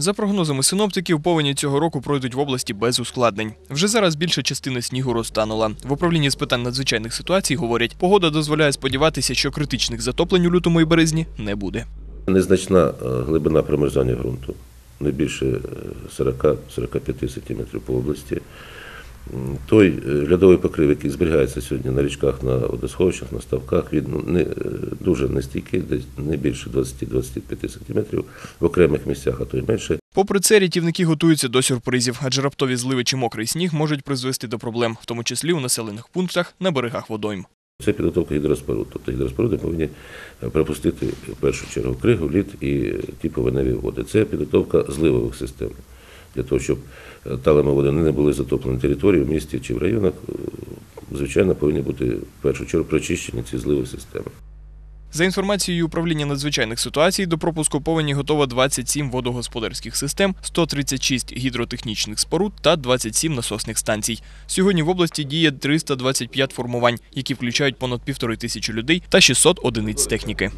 За прогнозами синоптиків, повені цього року пройдуть в області без ускладнень. Вже зараз більша частина снігу розтанула. В управлінні з питань надзвичайних ситуацій говорять, погода дозволяє сподіватися, що критичних затоплень у лютому і березні не буде. Незначна е, глибина промерзання ґрунту, не більше е, 40-45 см по області. Той е, льодовий покрив, який зберігається сьогодні на річках, на водосховищах, на ставках, він ну, не, е, дуже нестійкий, десь не більше 20-25 см, в окремих місцях, а то й менше. Попри це, рятівники готуються до сюрпризів, адже раптові зливи чи мокрий сніг можуть призвести до проблем, в тому числі у населених пунктах на берегах водойм. Це підготовка гідроспоруд. Тобто гідроспоруди повинні е, пропустити в першу чергу кригу, лід і ті повеневі води. Це підготовка зливових систем. Для того, щоб е, талими води не були затоплені території в місті чи в районах, е, звичайно, повинні бути в першу чергу прочищені ці зливові системи. За інформацією управління надзвичайних ситуацій, до пропуску повені готово 27 водогосподарських систем, 136 гідротехнічних споруд та 27 насосних станцій. Сьогодні в області діє 325 формувань, які включають понад півтори тисячі людей та 600 одиниць техніки.